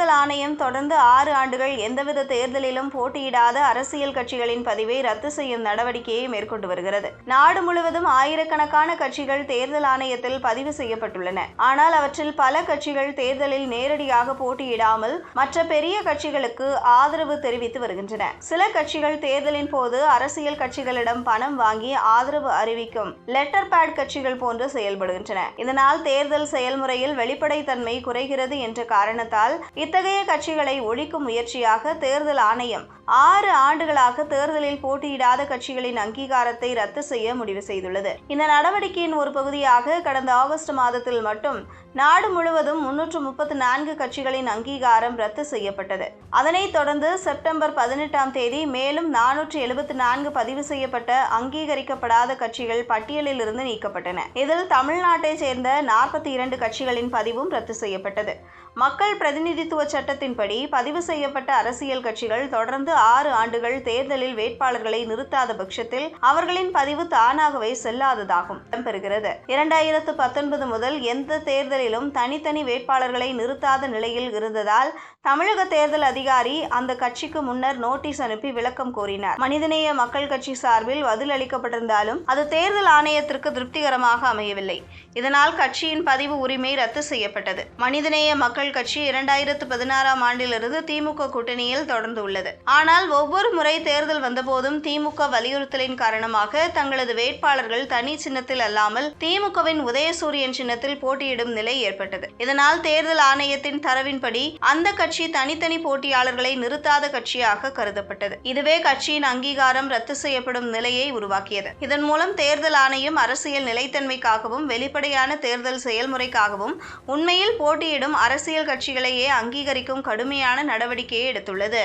தேர்தல் ஆணையம் தொடர்ந்து ஆறு ஆண்டுகள் எந்தவித தேர்தலிலும் போட்டியிடாத அரசியல் கட்சிகளின் பதிவை ரத்து செய்யும் நடவடிக்கையை மேற்கொண்டு வருகிறது. நாடு முழுவதும் ஆயிரக்கணக்கான கட்சிகள் தேர்தல் ஆணையத்தில் பதிவு செய்யப்பட்டுள்ளன. ஆனால் அவற்றில் பல கட்சிகள் தேர்தலில் நேரடியாக போட்டியிடாமல் மற்ற பெரிய கட்சிகளுக்கு ஆதரவு தெரிவித்து வருகின்றன. சில கட்சிகள் தேர்தலின் போது அரசியல் கட்சிகளிடம் பணம் வாங்கி ஆதரவு அறிவிக்கும் லெட்டர் பேட் கட்சிகள் போன்று செயல்படுகின்றன. இதனால் தேர்தல் செயல்முறையில் வெளிப்படைத்தன்மை குறைகிறது என்ற காரணத்தால் இத்தகைய கட்சிகளை ஒழிக்கும் முயற்சியாக தேர்தல் ஆணையம் ஆறு ஆண்டுகளாக தேர்தலில் போட்டியிடாத கட்சிகளின் அங்கீகாரத்தை ரத்து செய்ய முடிவு செய்துள்ளது. இந்த நடவடிக்கையின் ஒரு பகுதியாக கடந்த ஆகஸ்ட் மாதத்தில் மட்டும் நாடு முழுவதும் முன்னூற்று முப்பத்தி நான்கு கட்சிகளின் அங்கீகாரம் ரத்து செய்யப்பட்டது. அதனைத் தொடர்ந்து செப்டம்பர் பதினெட்டாம் தேதி மேலும் நானூற்று எழுபத்தி நான்கு பதிவு செய்யப்பட்ட அங்கீகரிக்கப்படாத கட்சிகள் பட்டியலில் இருந்து நீக்கப்பட்டன. இதில் தமிழ்நாட்டைச் சேர்ந்த நாற்பத்தி இரண்டு கட்சிகளின் பதிவும் ரத்து செய்யப்பட்டது. மக்கள் பிரதிநிதித்துவ சட்டத்தின்படி பதிவு செய்யப்பட்ட அரசியல் கட்சிகள் தொடர்ந்து ஆறு ஆண்டுகள் தேர்தலில் வேட்பாளர்களை நிறுத்தாத பட்சத்தில் அவர்களின் பதிவு தானாகவே செல்லாததாகும். இடம்பெறுகிறது. இரண்டாயிரத்து பத்தொன்பது முதல் எந்த தேர்தலிலும் தனித்தனி வேட்பாளர்களை நிறுத்தாத நிலையில் இருந்ததால் தமிழக தேர்தல் அதிகாரி அந்த கட்சிக்கு முன்னர் நோட்டீஸ் அனுப்பி விளக்கம் கோரினார். மனிதநேய மக்கள் கட்சி சார்பில் பதில் அளிக்கப்பட்டிருந்தாலும் அது தேர்தல் ஆணையத்திற்கு திருப்திகரமாக அமையவில்லை. இதனால் கட்சியின் பதிவு உரிமை ரத்து செய்யப்பட்டது. மனிதநேய மக்கள் கட்சி இரண்டாயிரத்து பதினாறாம் ஆண்டிலிருந்து திமுக கூட்டணியில் தொடர்ந்து உள்ளது. ஆனால் ஒவ்வொரு முறை தேர்தல் வந்தபோதும் திமுக வலியுறுத்தலின் காரணமாக தங்களது வேட்பாளர்கள் தனி சின்னத்தில் அல்லாமல் திமுகவின் உதயசூரியன் சின்னத்தில் போட்டியிடும் நிலை ஏற்பட்டது. இதனால் தேர்தல் ஆணையத்தின் தரவின்படி அந்த கட்சி தனித்தனி போட்டியாளர்களை நிறுத்தாத கட்சியாக கருதப்பட்டது. இதுவே கட்சியின் அங்கீகாரம் ரத்து செய்யப்படும் நிலையை உருவாக்கியது. இதன் மூலம் தேர்தல் ஆணையம் அரசியல் நிலைத்தன்மைக்காகவும் வெளிப்படையான தேர்தல் செயல்முறைக்காகவும் உண்மையில் போட்டியிடும் அரசியல் கட்சிகளையே அங்கீகரிக்கும் கடுமையான நடவடிக்கையை எடுத்துள்ளது.